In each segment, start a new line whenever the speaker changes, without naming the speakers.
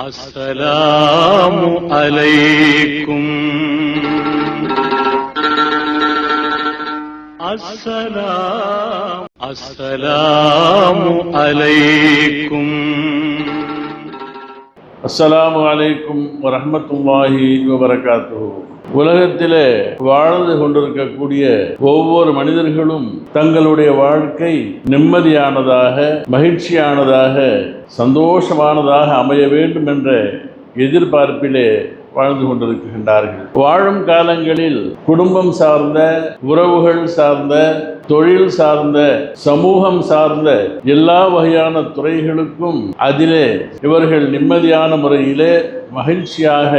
അസ്സലാമു അലൈക്കും. അസ്സലാം അസ്സലാമു അലൈക്കും.
അസ്സലാമു അലൈക്കും വറഹ്മത്തുള്ളാഹി വബറകാതുഹു. உலகத்திலே வாழ்ந்து கொண்டிருக்கக்கூடிய ஒவ்வொரு மனிதர்களும் தங்களுடைய வாழ்க்கை நிம்மதியானதாக மகிழ்ச்சியானதாக சந்தோஷமானதாக அமைய வேண்டும் என்ற எதிர்பார்ப்பிலே வாழ்ந்து கொண்டிருக்கின்றார்கள். வாழும் காலங்களில் குடும்பம் சார்ந்த உறவுகள் சார்ந்த தொழில் சார்ந்த சமூகம் சார்ந்த எல்லா வகையான துறைகளுக்கும் அதிலே இவர்கள் நிம்மதியான முறையிலே மகிழ்ச்சியாக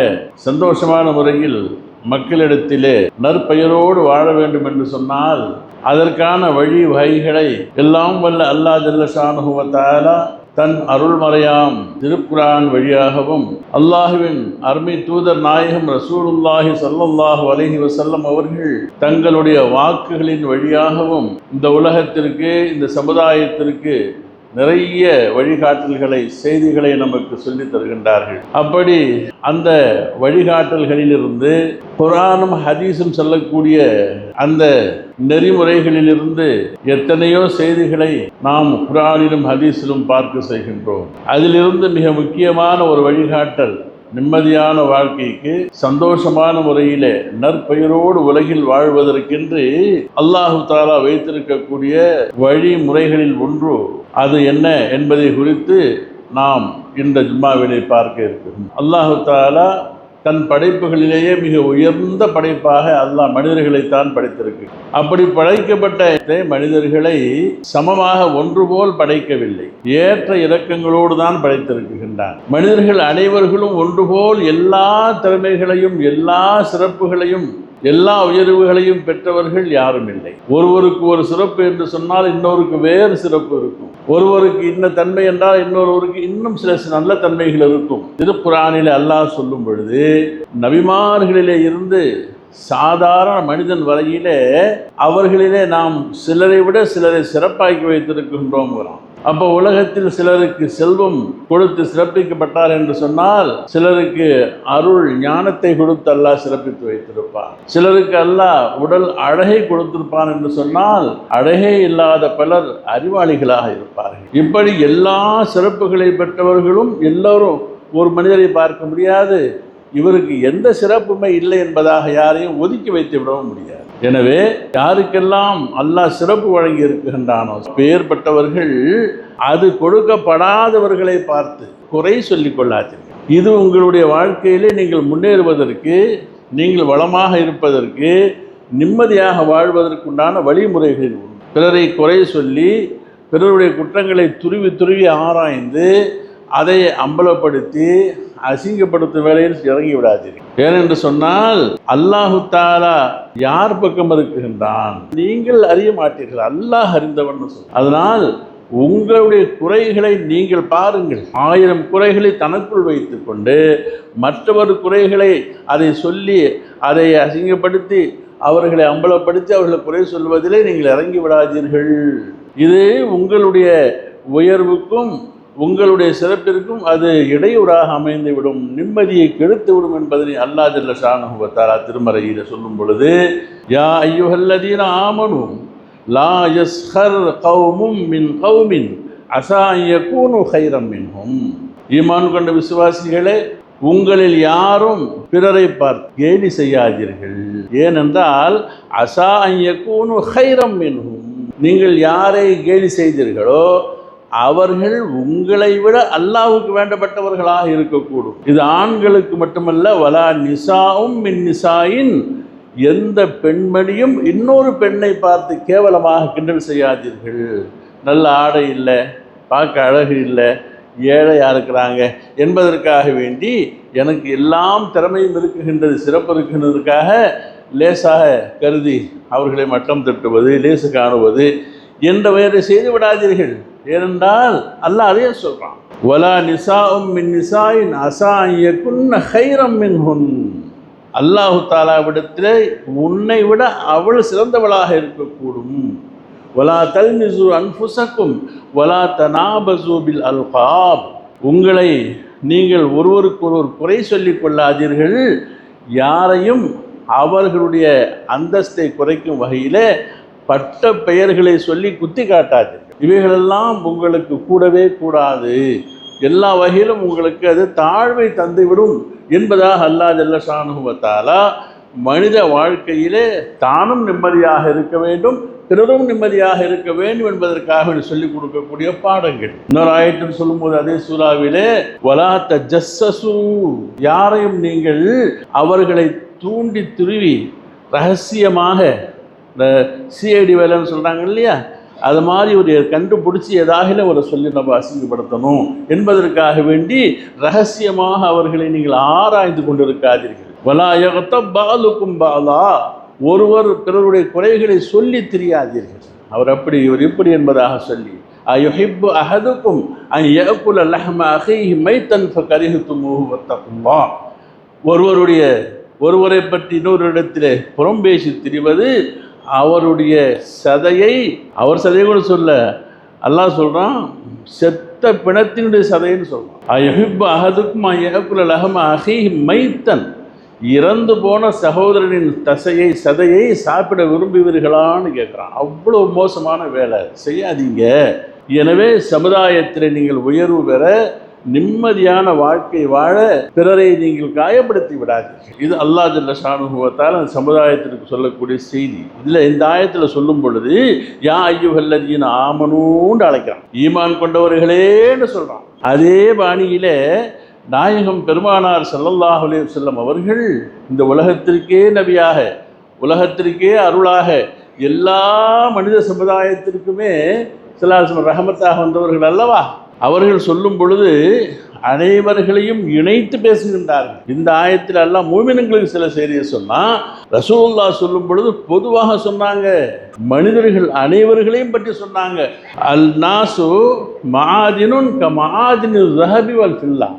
சந்தோஷமான முறையில் மக்களிடத்திலே நற்பெயரோடு வாழ வேண்டும் என்று சொன்னால் அதற்கான வழி வகைகளை எல்லாம் வல்ல அல்லா ஜல்லஷானுவத்தாலா தன் அருள்மறையாம் திருக்குரான் வழியாகவும் அல்லாஹுவின் அருமை தூதர் நாயகம் ரசூலுல்லாஹி சல்லல்லாஹு அலஹி வசல்லம் அவர்கள் தங்களுடைய வாக்குகளின் வழியாகவும் இந்த உலகத்திற்கு இந்த சமுதாயத்திற்கு நிறைய வழிகாட்டல்களை செய்திகளை நமக்கு சொல்லித் தருகின்றார்கள். அப்படி அந்த வழிகாட்டல்களிலிருந்து குரானும் ஹதீஸும் சொல்லக்கூடிய அந்த நெறிமுறைகளிலிருந்து எத்தனையோ செய்திகளை நாம் குரானிலும் ஹதீஸிலும் பார்க்க செய்கின்றோம். அதிலிருந்து மிக முக்கியமான ஒரு வழிகாட்டல் நிம்மதியான வாழ்க்கைக்கு சந்தோஷமான முறையிலே நற்பெயரோடு உலகில் வாழ்வதற்கென்று அல்லாஹு தாலா வைத்திருக்கக்கூடிய வழிமுறைகளில் ஒன்று அது என்ன என்பதை குறித்து நாம் இந்த ஜும்மாவினை பார்க்க இருக்கிறோம். அல்லாஹு தாலா தன் படைப்புகளிலேயே மிக உயர்ந்த படைப்பாக அல்லாஹ் மனிதர்களைத்தான் படைத்திருக்கு. அப்படி படைக்கப்பட்ட மனிதர்களை சமமாக ஒன்று போல் படைக்கவில்லை. ஏற்ற இறக்கங்களோடு தான் படைத்திருக்கின்றான். மனிதர்கள் அனைவர்களும் ஒன்று போல் எல்லா திறமைகளையும் எல்லா சிறப்புகளையும் எல்லா உயர்வுகளையும் பெற்றவர்கள் யாரும் இல்லை. ஒருவருக்கு ஒரு சிறப்பு என்று சொன்னால் இன்னொருக்கு வேறு சிறப்பு இருக்கும். ஒருவருக்கு இன்ன தன்மை என்றால் இன்னொருவருக்கு இன்னும் சில நல்ல தன்மைகள் இருக்கும். திருக்குறானில் அல்லாஹ் சொல்லும் பொழுது நபிமார்களிலே இருந்து சாதாரண மனிதன் வரையிலே அவர்களிலே நாம் சிலரை விட சிலரை சிறப்பாக்கி வைத்திருக்கின்றோம் அப்போ உலகத்தில் சிலருக்கு செல்வம் கொடுத்து சிறப்பிக்கப்பட்டார் என்று சொன்னால் சிலருக்கு அருள் ஞானத்தை கொடுத்து அல்லாஹ் சிறப்பித்து வைத்திருப்பார். சிலருக்கு அல்லாஹ் உடல் அழகை கொடுத்திருப்பான் என்று சொன்னால் அழகே இல்லாத பலர் அறிவாளிகளாக இருப்பார்கள். இப்படி எல்லா சிறப்புகளை பெற்றவர்களும் எல்லோரும் ஒரு மனிதரை பார்க்க முடியாது. இவருக்கு எந்த சிறப்புமே இல்லை என்பதாக யாரையும் ஒதுக்கி வைத்து விடவும் முடியாது. எனவே யாருக்கெல்லாம் அல்லாஹ் சிறப்பு வழங்கி இருக்கின்றானோ பெயர்பட்டவர்கள் அது கொடுக்கப்படாதவர்களை பார்த்து குறை சொல்லிக் கொள்ளாதீர்கள். இது உங்களுடைய வாழ்க்கையிலே நீங்கள் முன்னேறுவதற்கு நீங்கள் வளமாக இருப்பதற்கு நிம்மதியாக வாழ்வதற்குண்டான வழிமுறைகள் பிறரை குறை சொல்லி பிறருடைய குற்றங்களை துருவி துருவி ஆராய்ந்து அதை அம்பலப்படுத்தி அசிங்கப்படுத்தும் வேலையில் இறங்கி விடாதீர்கள். ஏனென்று சொன்னால் அல்லாஹு தாலா யார் பக்கம் இருக்குகின்றான் நீங்கள் அறிய மாட்டீர்கள். அல்லாஹ் அறிந்தவன் சொல். அதனால் உங்களுடைய குறைகளை நீங்கள் பாருங்கள். ஆயிரம் குறைகளை தனக்குள் வைத்துக்கொண்டு மற்றவர் குறைகளை அதை சொல்லி அதை அசிங்கப்படுத்தி அவர்களை அம்பலப்படுத்தி அவர்களை குறை சொல்வதிலே நீங்கள் இறங்கி விடாதீர்கள். இது உங்களுடைய உயர்வுக்கும் உங்களுடைய சிறப்பிற்கும் அது இடையூறாக அமைந்து விடும் நிம்மதியை கெடுத்து விடும் என்பதனை அல்லா ஜல்ல ஷானுவத்தாரா திருமறையில் சொல்லும் பொழுது யா ஐயுஹல்லதீன ஆமனும் லா யஸ்ஹர் கௌமும் மின் கௌமின் அசா கூனு ஹைரம் மின்ஹும். ஈமான் கொண்ட விசுவாசிகளே உங்களில் யாரும் பிறரை பார்த்து கேலி செய்யாதீர்கள். ஏனென்றால் அசா கூனு ஹைரம் மின்ஹும். நீங்கள் யாரை கேலி செய்தீர்களோ அவர்கள் உங்களை விட அல்லாவுக்கு வேண்டப்பட்டவர்களாக இருக்கக்கூடும். இது ஆண்களுக்கு மட்டுமல்ல வலா நிசாவும் மின் நிசாயின் எந்த பெண்மணியும் இன்னொரு பெண்ணை பார்த்து கேவலமாக கிண்டல் செய்யாதீர்கள். நல்ல ஆடை இல்லை பார்க்க அழகு இல்லை ஏழையாக இருக்கிறாங்க என்பதற்காக வேண்டி எனக்கு எல்லாம் திறமையும் இருக்குகின்றது சிறப்பு இருக்கின்றதற்காக லேசாக கருதி அவர்களை மட்டம் தட்டுவது லேசு காணுவது என்ற வேறு செய்து விடாதீர்கள். ஏனென்றால் அல்ல அதே சொல்றான். வலா நிசாவும் மின் நிசாயின் அசாயக்குன்ன ஹைரம் மின் ஹுன் அல்லாஹு தாலாவிடத்திலே உன்னை விட அவள் சிறந்தவளாக இருக்கக்கூடும். வலா தல்மிசு அன்புசக்கும் வலா தனாபசூபில் அல்காப். உங்களை நீங்கள் ஒருவருக்கொருவர் குறை சொல்லிக் கொள்ளாதீர்கள். யாரையும் அவர்களுடைய அந்தஸ்தை குறைக்கும் வகையிலே பட்ட பெயர்களை சொல்லி குத்தி காட்டாது இவைகளெல்லாம் உங்களுக்கு கூடவே கூடாது. எல்லா வகையிலும் உங்களுக்கு அது தாழ்வை தந்துவிடும் என்பதாக அல்லா ஜல்லஷானுவத்தாலா மனித வாழ்க்கையிலே தானும் நிம்மதியாக இருக்க வேண்டும் பிறரும் நிம்மதியாக இருக்க வேண்டும் என்பதற்காக சொல்லிக் கொடுக்கக்கூடிய பாடங்கள். இன்னொரு ஆயத்தில் சொல்லும்போது அதே சூறாவிலே வலாத்த ஜஸ்ஸசு யாரையும் நீங்கள் அவர்களை தூண்டி துருவி ரகசியமாக இந்த சிஐடி வேலைன்னு சொல்கிறாங்க இல்லையா? அது மாதிரி ஒரு கண்டுபிடிச்சி ஏதாவது ஒரு சொல்லி நம்ம அசிங்கப்படுத்தணும். என்பதற்காக வேண்டி ரகசியமாக அவர்களை நீங்கள் ஆராய்ந்து கொண்டிருக்காதீர்கள். வலாயகத்த பாலுக்கும் பாலா. ஒருவர் பிறருடைய குறைகளை சொல்லி தெரியாதீர்கள். அவர் அப்படி இவர் இப்படி என்பதாக சொல்லி அயுஹிப்பு அஹதுக்கும் அயக்குல யகுல லஹ்ம அஹீஹி மைத்தன் ஃபகரிஹ்துமூஹு வத்தகுல்லாஹ் ஒருவருடைய ஒருவரை பற்றி இன்னொரு இடத்திலே புறம்பேசி திரிவது அவருடைய சதையை அவர் சதையை கூட சொல்ல அல்லாஹ் சொல்கிறான் செத்த பிணத்தினுடைய சதைன்னு சொல்கிறான் அயஹிப்பு அஹதுக்கும் அயகுல லஹம அஹி மைத்தன். இறந்து போன சகோதரனின் தசையை சதையை சாப்பிட விரும்புவீர்களான்னு கேட்குறான் அவ்வளோ மோசமான வேலை. செய்யாதீங்க. எனவே சமுதாயத்தில் நீங்கள் உயர்வு பெற நிம்மதியான வாழ்க்கை வாழ பிறரை நீங்கள் காயப்படுத்தி விடாதீர்கள். இது அல்லா ஜல்ல ஷானுபவத்தால் அந்த சமுதாயத்திற்கு சொல்லக்கூடிய செய்தி. இதில் இந்த ஆயத்தில் சொல்லும் பொழுது யா ஐயுகல்லதீன் ஆமனூண்டு அழைக்கிறான். ஈமான் கொண்டவர்களேன்னு சொல்கிறான் அதே பாணியில் நாயகம் பெருமானார் ஸல்லல்லாஹு அலைஹி அவர்கள் இந்த உலகத்திற்கே நபியாக உலகத்திற்கே அருளாக எல்லா மனித சமுதாயத்திற்குமே சிலாசம் ரஹமத்தாக வந்தவர்கள் அல்லவா? அவர்கள் சொல்லும் பொழுது அனைவர்களையும் இணைத்து பேசுகின்றார்கள். இந்த ஆயத்தில் எல்லாம் மூமினங்களுக்கு சில செய்தியை சொன்னா ரசூல்லா சொல்லும் பொழுது பொதுவாக சொன்னாங்க. மனிதர்கள் அனைவர்களையும் பற்றி சொன்னாங்க. அல் நாசு மாதினுன் க ரஹபி வல் ஃபில்லா.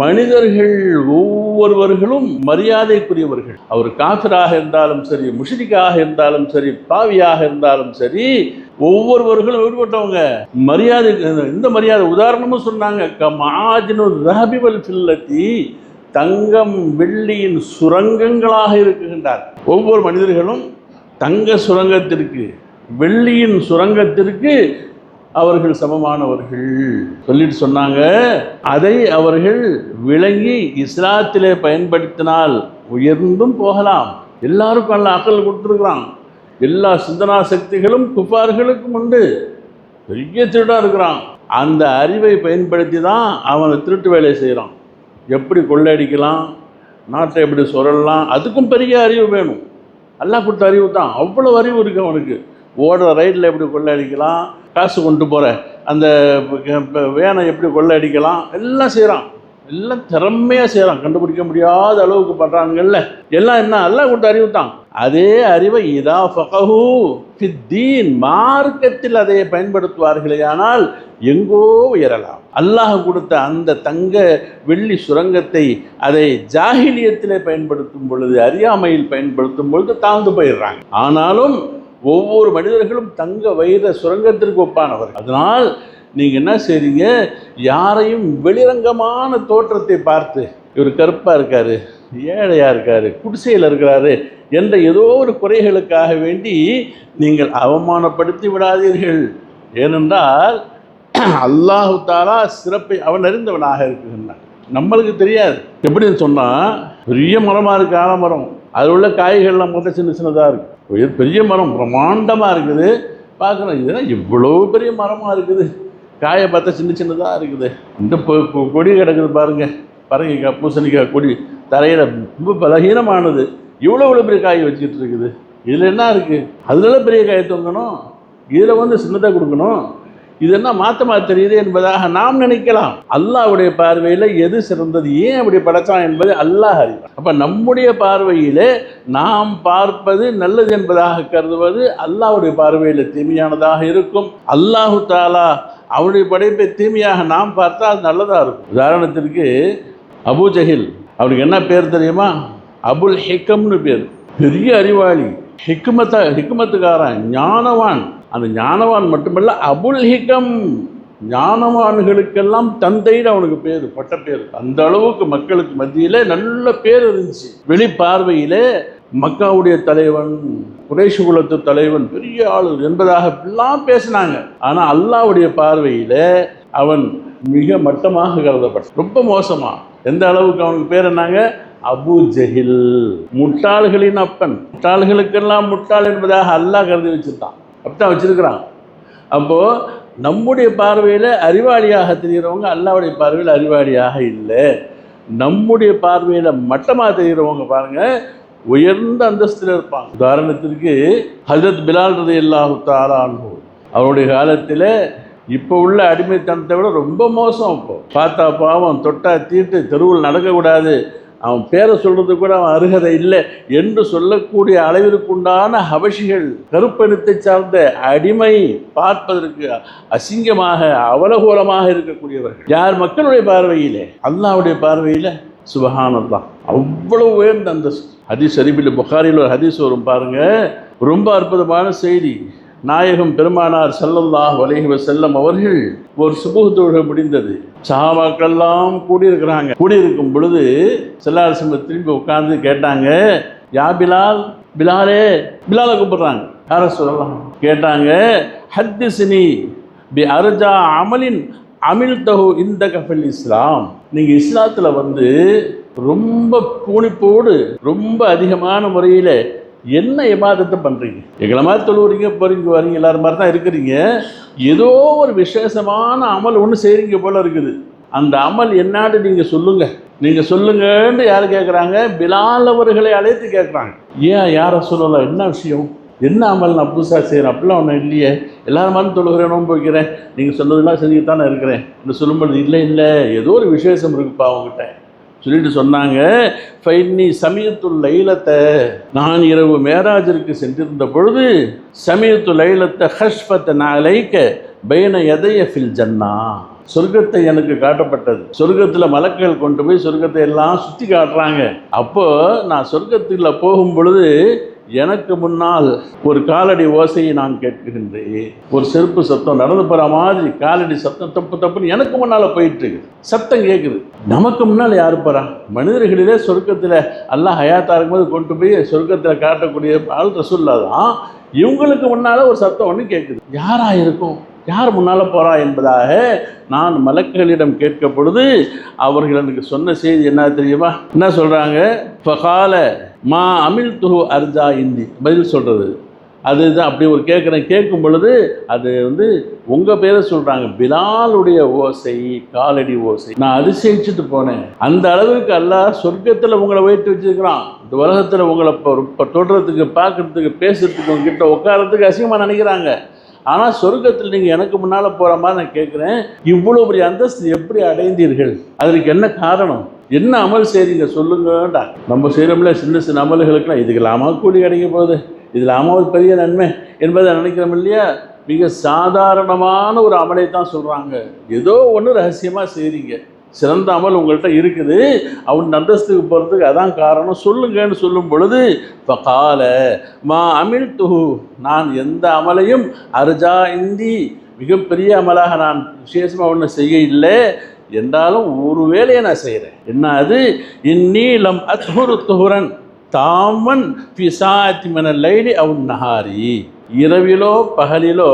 மனிதர்கள் ஒவ்வொருவர்களும் மரியாதைக்குரியவர்கள். அவர் காஃபிராக இருந்தாலும் சரி முஷ்ரிக்காக இருந்தாலும் சரி பாவியாக இருந்தாலும் சரி ஒவ்வொருவர்களும் விடுபட்டவங்க. மரியாதை இந்த மரியாதை உதாரணமும் சொன்னாங்க. கமாஜினு ரஹபிவல் ஃபில்லத்தி தங்கம் வெள்ளியின் சுரங்கங்களாக இருக்குகின்றார். ஒவ்வொரு மனிதர்களும் தங்க சுரங்கத்திற்கு வெள்ளியின் சுரங்கத்திற்கு அவர்கள் சமமானவர்கள். சொல்லிட்டு சொன்னாங்க. அதை அவர்கள் விளங்கி இஸ்லாத்திலே பயன்படுத்தினால் உயர்ந்தும் போகலாம். எல்லாருக்கும் அல்ல அக்கல் கொடுத்துருக்குறான். எல்லா சிந்தனா சக்திகளும் குப்பார்களுக்கும் உண்டு. பெரிய திருடாக இருக்கிறான். அந்த அறிவை பயன்படுத்தி தான் அவனை திருட்டு வேலையை செய்கிறான் எப்படி கொள்ளையடிக்கலாம்? நாட்டை எப்படி சுரலாம்? அதுக்கும் பெரிய அறிவு வேணும். எல்லாம் கொடுத்த அறிவு தான். அவ்வளோ அறிவு இருக்கு அவனுக்கு. ஓடுற ரைடில் எப்படி கொள்ளையடிக்கலாம்? காசு கொண்டு போகிற அந்த வேனை எப்படி கொள்ளையடிக்கலாம்? எல்லாம் செய்கிறான் எல்லாம் திறமையாக செய்கிறான் கண்டுபிடிக்க முடியாத அளவுக்கு பண்ணுறாங்கல்ல எல்லாம் என்ன? எல்லாம் கொடுத்த அறிவு தான். அதே அறிவை இதா ஃபகஹு ஃபித்தீன் மார்க்கத்தில் அதை பயன்படுத்துவார்களே ஆனால் எங்கோ உயரலாம். அல்லாஹ் கொடுத்த அந்த தங்க வெள்ளி சுரங்கத்தை அதை ஜாகிலியத்திலே பயன்படுத்தும் பொழுது அறியாமையில் பயன்படுத்தும் பொழுது தாழ்ந்து போயிடுறாங்க. ஆனாலும் ஒவ்வொரு மனிதர்களும் தங்க வைர சுரங்கத்திற்கு ஒப்பானவர் அதனால் நீங்கள் என்ன செய்றீங்க? யாரையும் வெளிரங்கமான தோற்றத்தை பார்த்து இவர் கருப்பாக இருக்காரு. ஏழையாக இருக்காரு குடிசையில் இருக்கிறாரு என்ற ஏதோ ஒரு குறைகளுக்காக வேண்டி நீங்கள் அவமானப்படுத்தி விடாதீர்கள். ஏனென்றால் அல்லாஹு தாலா சிறப்பை அவன் அறிந்தவனாக இருக்குகின்றான் நம்மளுக்கு தெரியாது. எப்படின்னு சொன்னால் பெரிய மரமாக இருக்குது ஆலமரம் அதில் உள்ள காய்கள்லாம் மொத்த சின்ன சின்னதாக இருக்குது பெரிய- மரம் பிரம்மாண்டமாக இருக்குது. பார்க்குறோம் இதெல்லாம் இவ்வளோ பெரிய மரமாக இருக்குது. காயை பார்த்தா சின்ன சின்னதாக இருக்குது. இந்த பொ- கொடி கிடக்குது பாருங்கள் பரங்கிக்காய் பூசணிக்காய் கொடி. தரையில் ரொம்ப பலகீனமானது. இவ்வளோ இவ்வளோ பெரிய காய் வச்சுக்கிட்டு இருக்குது. இதில் என்ன இருக்குது அதில் பெரிய காயை தொங்கணும். இதில் வந்து சின்னதாக கொடுக்கணும். இது என்ன மாற்றமாக தெரியுது என்பதாக நாம் நினைக்கலாம். அல்லாஹ்வுடைய பார்வையில் எது சிறந்தது? ஏன் அப்படி படைச்சான் என்பது அல்லாஹ் அறிவார் அப்போ நம்முடைய பார்வையிலே நாம் பார்ப்பது நல்லது என்பதாக கருதுவது அல்லாஹ்வுடைய பார்வையில் தீமையானதாக இருக்கும். அல்லாஹு தாலா அவருடைய படைப்பை தீமையாக நாம் பார்த்தா அது நல்லதாக இருக்கும். உதாரணத்திற்கு அபூ ஜஹில் அவருக்கு என்ன பேர் தெரியுமா? அபுல் ஹிக்கம்னு பேர். பெரிய அறிவாளி. ஹிக்மத்த ஹிக்மத்துக்காரன் ஞானவான். அந்த ஞானவான் மட்டுமல்ல அபுல் ஹிக்கம். ஞானவான்களுக்கெல்லாம் தந்தைன்னு அவனுக்கு பேர் பட்ட பேர். அந்த அளவுக்கு மக்களுக்கு மத்தியில் நல்ல பேர் இருந்துச்சு. வெளி பார்வையில மக்காவுடைய தலைவன் குறைஷு குலத்து தலைவன் பெரிய ஆளு என்பதாக எல்லாம் பேசினாங்க. ஆனால் அல்லாவுடைய பார்வையில் அவன் மிக மட்டமாக கருதப்பட்டான். ரொம்ப மோசமாக எந்த அளவுக்கு அவனுக்கு பேர் என்னங்க? அபு ஜஹில். முட்டாள்களின் அப்பன். முட்டாள்களுக்கெல்லாம் முட்டாள் என்பதாக அல்லாஹ் கருதி வச்சிருந்தான் அப்படித்தான் வச்சிருக்கிறான். அப்போது நம்முடைய பார்வையில் அறிவாளியாக தெரிகிறவங்க அல்லாவுடைய பார்வையில் அறிவாளியாக இல்லை. நம்முடைய பார்வையில் மட்டமாக தெரிகிறவங்க பாருங்கள் உயர்ந்த அந்தஸ்தில் இருப்பாங்க. உதாரணத்திற்கு ஹஜரத் பிலால் ரதி அல்லாஹு தாலான்னு அவருடைய காலத்தில் இப்போ உள்ள அடிமைத்தனத்தை விட ரொம்ப மோசம் இப்போ. பார்த்தா பாவம் தொட்டா தீட்டு தெருவில் நடக்கக்கூடாது. அவன் பேரை சொல்கிறது கூட அவன் அருகதை இல்லை என்று சொல்லக்கூடிய அளவிற்குண்டான ஹபஷிகள் கருப்பெழுத்தை சார்ந்த அடிமை பார்ப்பதற்கு அசிங்கமாக அவலகோலமாக இருக்கக்கூடியவர்கள். யார் மக்களுடைய பார்வையிலே? அல்லாவுடைய பார்வையில்? சுபஹானந்தான் அவ்வளவு உயர்ந்த அந்த ஹதீஸ் அறிவில் புகாரில் ஒரு ஹதீஸ் வரும் பாருங்கள் ரொம்ப அற்புதமான செய்தி. நாயகம் பெருமானார் செல்லல்லாஹ் அலைஹி செல்லம் அவர்கள் ஒரு சுபுக தொழுகை முடிந்தது. சஹாபாக்கெல்லாம் கூடியிருக்கிறாங்க. கூடியிருக்கும் பொழுது செல்லார் திரும்பி உட்கார்ந்து கேட்டாங்க யா பிலால் பிலாலே பிலாலை கூப்பிடுறாங்க. யார சொல்லலாம் கேட்டாங்க ஹத்திசினி பி அர்ஜா அமலின் அமில் தகு இந்த கஃபில் இஸ்லாம். நீங்கள் இஸ்லாத்தில் வந்து ரொம்ப பூணிப்போடு ரொம்ப அதிகமான முறையில் என்ன இபாதத்தை பண்ணுறீங்க எங்களை மாதிரி தொழுவுறீங்க போறீங்க வரீங்க எல்லாரும் மாதிரி தான் இருக்கிறீங்க. ஏதோ ஒரு விசேஷமான அமல் ஒன்று செய்கிறீங்க போல இருக்குது. அந்த அமல் என்னான்னு நீங்கள் சொல்லுங்கள் நீங்கள் சொல்லுங்கன்னு யார் கேட்குறாங்க பிலால் அவர்களை அழைத்து கேட்குறாங்க ஏன் யாரை சொல்லலாம் என்ன விஷயம்? என்ன அமல் நான் புதுசாக செய்கிறேன் அப்படிலாம் ஒன்றும் இல்லையே. எல்லாரும் மாதிரி தொழுகிறேன் நோன்பு வைக்கிறேன். நீங்கள் சொன்னதெல்லாம் செஞ்சுத்தானே இருக்கிறேன். என்று சொல்லும்போது இல்லை இல்லை ஏதோ ஒரு விசேஷம் இருக்குப்பா அவங்ககிட்ட சொல்லிட்டு சொன்னாங்க ஃபைன்னி சமயத்துல் லைலத்தை. நான் இரவு மேராஜருக்கு சென்றிருந்த பொழுது சமயத்து லைலத்தை ஹஷ்பத்தை நாளைக்க பைன எதைய ஃபில் ஜன்னா. சொர்க்கத்தை எனக்கு காட்டப்பட்டது. சொர்க்கத்தில் மலக்கள் கொண்டு போய் சொர்க்கத்தை எல்லாம் சுற்றி காட்டுறாங்க. அப்போது நான் சொர்க்கத்தில் போகும் பொழுது எனக்கு முன்னால் ஒரு காலடி ஓசையை நான் கேட்கின்றேன். ஒரு செருப்பு சத்தம் நடந்து போகிற மாதிரி காலடி சத்தம் தப்பு தப்புன்னு எனக்கு முன்னால் போயிட்டு இருக்குது. சத்தம் கேட்குது நமக்கு முன்னால் யார் போகிறா மனிதர்களிலே சொர்க்கத்தில் எல்லாம் ஹயாத்தாக இருக்கும்போது கொண்டு போய் சொர்க்கத்தில் காட்டக்கூடிய ஆள் ரசுல்லா தான். இவங்களுக்கு முன்னால் ஒரு சத்தம் ஒன்று கேட்குது யாராக இருக்கும்? யார் முன்னால் போகிறா என்பதாக நான் மலக்குகளிடம் கேட்க பொழுது அவர்கள் எனக்கு சொன்ன செய்தி என்ன தெரியுமா? என்ன சொல்கிறாங்க ஃபகால மா அமில் துகு அர்ஜா இந்தி. பதில் சொல்கிறது அதுதான் அப்படி ஒரு கேட்குறேன் கேட்கும் பொழுது அது வந்து உங்கள் பேரை சொல்கிறாங்க பிலாலுடைய ஓசை காலடி ஓசை. நான் அதிசயிச்சுட்டு போனேன். அந்த அளவுக்கு அல்லா சொர்க்கத்தில் உங்களை வைத்து வச்சிருக்கிறான். இந்த உலகத்தில் உங்களை இப்போ இப்போ தொடுறதுக்கு பார்க்குறதுக்கு பேசுறதுக்கு உங்ககிட்ட உட்காரத்துக்கு அசிங்கமாக நினைக்கிறாங்க. ஆனால் சொர்க்கத்தில் நீங்கள் எனக்கு முன்னால் போகிற மாதிரி நான் கேட்குறேன் இவ்வளோ பெரிய அந்தஸ்து எப்படி அடைந்தீர்கள்? அதற்கு என்ன காரணம்? என்ன அமல் செய்கிறீங்க சொல்லுங்கடா. நம்ம செய்கிறோம்ல சின்ன சின்ன அமல்களுக்குலாம் இதுக்கு இல்லாமல் கூலி கிடைக்க போகுது? இதில் அமல் பெரிய நன்மை என்பதை நினைக்கிறோம் இல்லையா? மிக சாதாரணமான ஒரு அமலை தான் சொல்கிறாங்க ஏதோ ஒன்று ரகசியமாக செய்கிறீங்க சிறந்த அமல் உங்கள்கிட்ட இருக்குது. அவன் அந்தஸ்துக்கு போகிறதுக்கு அதான் காரணம். சொல்லுங்கன்னு சொல்லும் பொழுது இப்போ கால மா அமில் துஹு நான் எந்த அமலையும் அர்ஜா இந்தி மிகப்பெரிய அமலாக நான் விசேஷமாக ஒன்றும் செய்ய இல்லை என்றாலும் ஒரு வேலையை நான் செய்கிறேன் என்ன அது இந்நீளம் அத்ஹுரு துஹுரன் தாமன் பிசாத்திமன லைடி லைலி அவன் நஹாரி. இரவிலோ பகலிலோ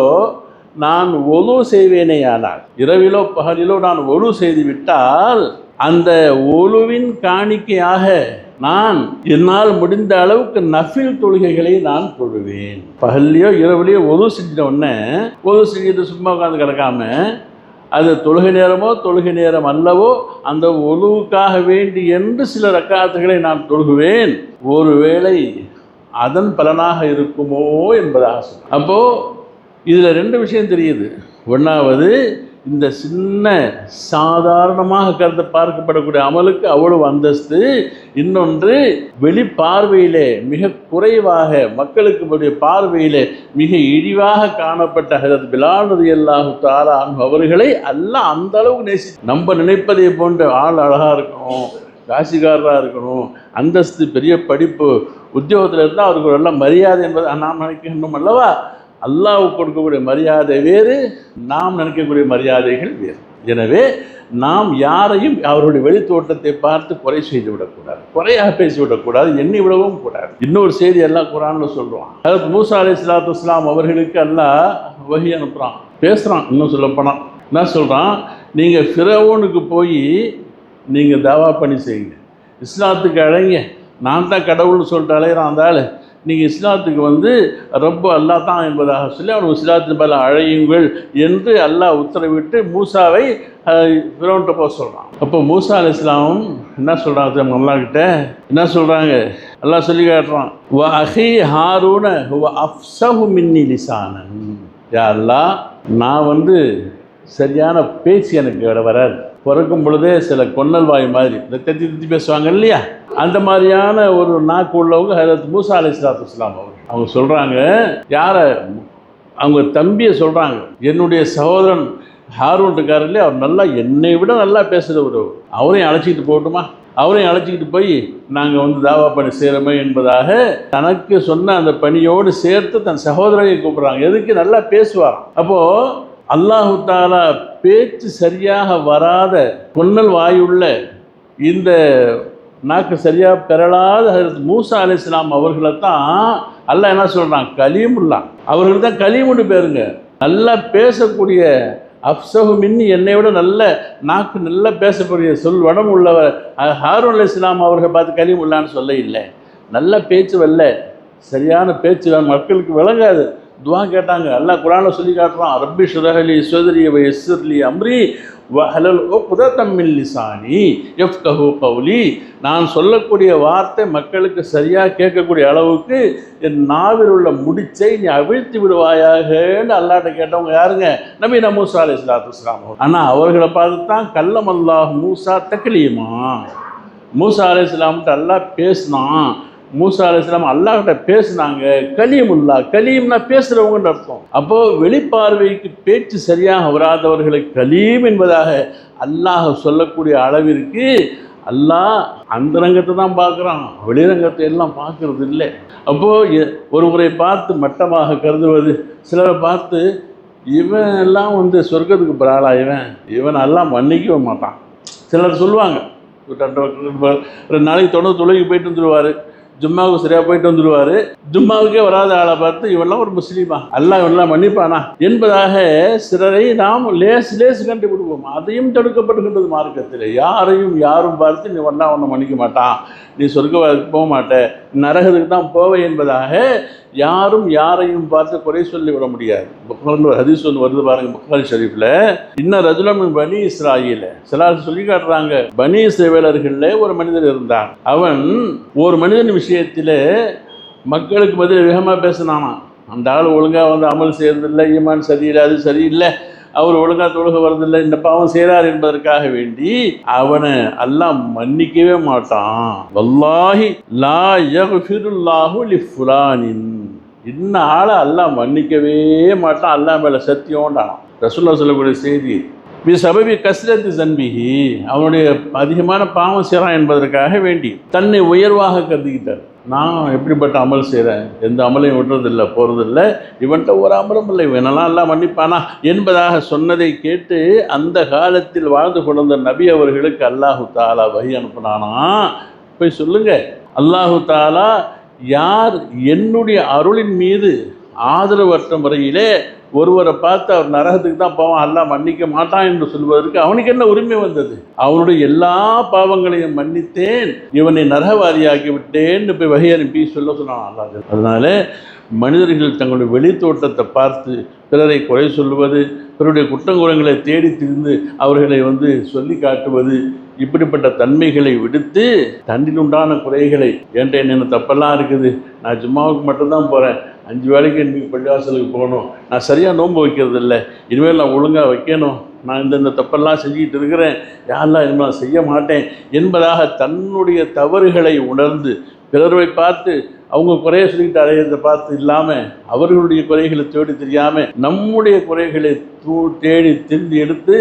நான் ஒலு செய்வேனேயானால் இரவிலோ பகலிலோ நான் ஒலு செய்து விட்டால் அந்த ஒழுவின் காணிக்கையாக நான் என்னால் முடிந்த அளவுக்கு நஃபில் தொழுகைகளை நான் தொழுவேன். பகல்லையோ இரவுலையோ ஒழு செஞ்சிட்ட உடனே ஒது செஞ்சுட்டு சும்மா உட்காந்து கிடக்காம அது தொழுகை நேரமோ தொழுகை நேரம் அல்லவோ அந்த ஒழுவுக்காக வேண்டி என்று சில ரக்காத்துகளை நான் தொழுகுவேன் ஒருவேளை அதன் பலனாக இருக்குமோ என்பதாக சொன்னார். அப்போ இதில் ரெண்டு விஷயம் தெரியுது ஒன்றாவது இந்த சின்ன சாதாரணமாக கருத பார்க்கப்படக்கூடிய அமலுக்கு அவ்வளவு அந்தஸ்து இன்னொன்று வெளி பார்வையிலே மிக குறைவாக மக்களுக்கு பார்வையிலே மிக இழிவாக காணப்பட்ட ஹசரத் பிலால் ரதி அல்லாஹு தாரா அவர்களை எல்லாம் அந்த அளவுக்கு நேசி நம்ம நினைப்பதை போன்ற ஆள் அழகாக இருக்கணும் காசிகாரராக இருக்கணும் அந்தஸ்து பெரிய படிப்பு உத்தியோகத்தில் இருந்தால் அவருக்கு ஒரு நல்ல மரியாதை என்பதை நாம் நினைக்கணும் அல்லவா? அல்லாவுக்கு கொடுக்கக்கூடிய மரியாதை வேறு நாம் நினைக்கக்கூடிய மரியாதைகள் வேறு. எனவே நாம் யாரையும் அவருடைய வெளித்தோட்டத்தை பார்த்து குறை செய்து விடக்கூடாது. குறையாக பேசிவிடக்கூடாது எண்ணி விடவும் கூடாது. இன்னொரு செய்தி எல்லாம் குரான்னு சொல்கிறோம் அதாவது மூசா அலி இஸ்லாத்து இஸ்லாம் அவர்களுக்கு அல்லாஹ் வகி அனுப்புறான். பேசுகிறான் இன்னும் சொல்ல போனான் என்ன சொல்கிறான் நீங்கள் ஃபிரவோனுக்கு போய் நீங்கள் தவா பண்ணி செய்யுங்க. இஸ்லாத்துக்கு அழைங்க. நான் தான் கடவுள்னு சொல்லிட்டு அலையிறான் அந்த ஆள். நீங்கள் இஸ்லாத்துக்கு வந்து ரொம்ப அல்லா தான் என்பதாக சொல்லி அவன் இஸ்லாத்தின் பல அழையுங்கள் என்று அல்லாஹ் உத்தரவிட்டு மூசாவை ஃபிரௌன்ட்ட போக சொல்கிறான் அப்போ மூசா அலி இஸ்லாமும் என்ன சொல்கிறாங்க அல்லாஹ்கிட்ட என்ன சொல்கிறாங்க அல்லாஹ் சொல்லி காட்டுறான். வ அஹி ஹாரூன வ அஃப்சஹு மின்னி லிசானன் யா அல்லாஹ் நான் வந்து சரியான பேச்சு எனக்கு வராது. பிறக்கும் பொழுதே சில கொன்னல் வாய் மாதிரி. இந்த தத்தி தத்தி பேசுவாங்க இல்லையா? அந்த மாதிரியான ஒரு நாக்கு உள்ளவங்க ஹரத் மூசா அலி இஸ்லாத்து இஸ்லாம் அவங்க அவங்க சொல்கிறாங்க யாரை? அவங்க தம்பியை சொல்கிறாங்க என்னுடைய சகோதரன் ஹாரூன் இருக்கார் இல்லையா? அவர் நல்லா என்னை விட நல்லா பேசுகிறவர் அவரையும் அழைச்சிக்கிட்டு போகட்டுமா? அவரையும் அழைச்சிக்கிட்டு போய் நாங்கள் வந்து தாவா பணி செய்கிறோமே என்பதாக தனக்கு சொன்ன அந்த பணியோடு சேர்த்து தன் சகோதரையை கூப்பிட்றாங்க. எதுக்கு? நல்லா பேசுவாராம். அப்போது அல்லாஹு தாலா பேச்சு சரியாக வராத பொன்னல் வாயுள்ள இந்த நாக்கு சரியாக பெறலாத மூசா அலி இஸ்லாம் அவர்களை தான் அல்லாஹ் என்ன சொல்கிறான் கலீமுல்லாம் அவர்கள் தான் கலீமுன்னு பேருங்க. நல்லா பேசக்கூடிய அப்சகு மின்னி என்னை விட நல்ல நாக்கு நல்லா பேசக்கூடிய சொல் வடம் உள்ளவர் ஹாரூன் அலி இஸ்லாம் அவர்கள் பார்த்து கலீமுல்லான்னு சொல்ல இல்லை. நல்ல பேச்சு வரல. சரியான பேச்சு மக்களுக்கு விளங்காது. துவா கேட்டாங்க. அல்லா குரானை சொல்லி காட்டுறான். ரப்பி ஷுரஹலி சுதரி எஸ்ஸர்லி அம்ரி வஹலல் புதத்தம்மில் மின் எஃப் கஹு கவுலி நான் சொல்லக்கூடிய வார்த்தை மக்களுக்கு சரியாக கேட்கக்கூடிய அளவுக்கு என் நாவில் உள்ள முடிச்சை நீ அவிழ்த்து விடுவாயாகன்னு அல்லாட்ட கேட்டவங்க யாருங்க? நபி மூசா அலி இஸ்லாத்து இஸ்லாம் ஆனால் அவர்களை. பார்த்து தான் கல்லம் அல்லாஹ் மூசா தக்கலியுமா மூசா அலி இஸ்லாம்கிட்ட அல்லாஹ் பேசினான். மூசா அலிஸ்லாம் அல்லாஹிட்ட பேசுனாங்க பேசினாங்க கலீமுல்லா கலீம்னா பேசுகிறவங்கன்னு அர்த்தம். அப்போ வெளிப்பார்வைக்கு பேச்சு சரியாக வராதவர்களை கலீம் என்பதாக அல்லாஹ் சொல்லக்கூடிய அளவிற்கு அல்லாஹ் அந்த ரங்கத்தை தான் பார்க்குறான் வெளிரங்கத்தை எல்லாம் பார்க்கறது இல்லை. அப்போது ஒருவரை பார்த்து மட்டமாக கருதுவது சிலரை பார்த்து இவன் எல்லாம் வந்து சொர்க்கத்துக்கு பிராளா இவன்? இவன் எல்லாம் மன்னிக்கவே மாட்டான். சிலர் சொல்லுவாங்க ரெண்டு ரெண்டு நாளைக்கு தொடர்ந்து தொழுகி போயிட்டு வந்துடுவார் ஜும்மாவுக்கு சரியாக போயிட்டு வந்துடுவார் ஜும்மாவுக்கே வராத ஆளை பார்த்து இவெல்லாம் ஒரு முஸ்லீமா. அல்லாஹ் இவெல்லாம் மன்னிப்பானா? என்பதாக சிலரை நாம் லேஸ் லேஸ் கண்டு விடுவோம். அதையும் தடுக்கப்பட்டுகின்றது மார்க்கத்தில். யாரையும் யாரும் பார்த்து நீ ஒன்றா ஒன்று மன்னிக்க மாட்டான். நீ சொர்க்க போக மாட்ட. நரகத்துக்கு தான் போவை என்பதாக யாரும் யாரையும் பார்த்து குறை சொல்லி விட முடியாது. புகாரில் ஒரு ஹதீஸ் ஒன்று வருது பாருங்க புகாரி ஷரீஃபில். இன்னும் ரஜுலம் பனி இஸ்ராயில். சிலார் சொல்லி காட்டுறாங்க பனி இஸ்ரேவேலர்களில் ஒரு மனிதர் இருந்தான். அவன் ஒரு மனிதன் விஷயத்தில் மக்களுக்கு பதில் வேகமாக பேசினானாம். அந்த ஆள் ஒழுங்காக வந்து அமல் செய்யறதில்லை ஈமான் சரியில்லை அது சரியில்லை. அவர் ஒழுங்கா தொழுக வரதில்லை இந்த பாவம் செய்கிறார் என்பதற்காக வேண்டி அவனை அல்லாஹ் மன்னிக்கவே மாட்டான். வல்லாஹி லா யகுல்லாஹு லி ஃபுலானின் இன்ன ஆளை அல்லாஹ் மன்னிக்கவே மாட்டான் அல்லாஹ் மேலே சத்தியம்டான் ரசுல்லா சொல்லக்கூடிய செய்தி பி சபபி கஸ்ரத்து சன்பிஹி. அவனுடைய அதிகமான பாவம் செய்கிறான் என்பதற்காக வேண்டி தன்னை உயர்வாக கருதிக்கிட்டார் நான் எப்படிப்பட்ட அமல் செய்கிறேன் எந்த அமலையும் விடுறதில்லை போகிறதில்ல இவன்கிட்ட ஒரு அமலும் இல்லை. இவனெல்லாம் எல்லாம் மன்னிப்பானா? என்பதாக சொன்னதை கேட்டு அந்த காலத்தில் வாழ்ந்து கொண்டிருந்த நபி அவர்களுக்கு அல்லாஹு தாலா வகி அனுப்புனானா? போய் சொல்லுங்கள் அல்லாஹு தாலா யார் என்னுடைய அருளின் மீது ஆதரவற்ற முறையிலே ஒருவரை பார்த்து அவர் நரகத்துக்கு தான் போவான் அல்லாஹ் மன்னிக்க மாட்டான் என்று சொல்வதற்கு அவனுக்கு என்ன உரிமை வந்தது? அவனுடைய எல்லா பாவங்களையும் மன்னித்தேன் இவனை நரகவாதியாக்கி விட்டேன்னு போய் வகை அனுப்பி சொல்ல சொன்னான் அல்லாஹ். அதனால மனிதர்கள் தங்களுடைய வெளித்தோட்டத்தை பார்த்து பிறரை குறை சொல்வது பிறருடைய குற்றங்குறங்களை தேடி திரிந்து அவர்களை வந்து சொல்லி காட்டுவது இப்படிப்பட்ட தன்மைகளை விடுத்து தன்னில் குறைகளை என்கிட்ட என்ன தப்பெல்லாம் இருக்குது? நான் ஜும்மாவுக்கு மட்டும்தான் போகிறேன் அஞ்சு வேலைக்கு இன்னைக்கு பள்ளிவாசலுக்கு போகணும். நான் சரியாக நோன்பு வைக்கிறது இல்லை இனிமேல் நான் ஒழுங்காக வைக்கணும். நான் இந்தந்த தப்பெல்லாம் செஞ்சுக்கிட்டு இருக்கிறேன். யாரெல்லாம் இனிமேல் நான் செய்ய மாட்டேன் என்பதாக தன்னுடைய தவறுகளை உணர்ந்து பிறரை பார்த்து அவங்க குறைய சொல்லிக்கிட்டு அலையிறத பார்த்து இல்லாமல் அவர்களுடைய குறைகளை தேடி தெரியாமல் நம்முடைய குறைகளை தூ தேடி திருந்தி எடுத்து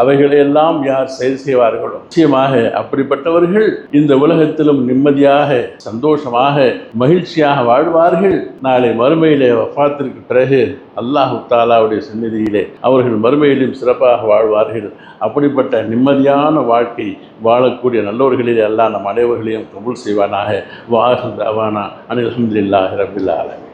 அவைகளையெல்லாம் யார் சரி செய்வார்களோ. நிச்சயமாக அப்படிப்பட்டவர்கள் இந்த உலகத்திலும் நிம்மதியாக சந்தோஷமாக மகிழ்ச்சியாக வாழ்வார்கள். நாளை மறுமையிலே வஃபாத்திற்கு பிறகு அல்லாஹு தாலாவுடைய சந்நிதியிலே அவர்கள் மறுமையிலும் சிறப்பாக வாழ்வார்கள். அப்படிப்பட்ட நிம்மதியான வாழ்க்கை வாழக்கூடிய நல்லவர்களிலே அல்லாஹ் நம் அனைவர்களையும் கபுல் செய்வானாக. வாஹ் அவானா அனில் அஹமதுல்லாஹ் ரபில்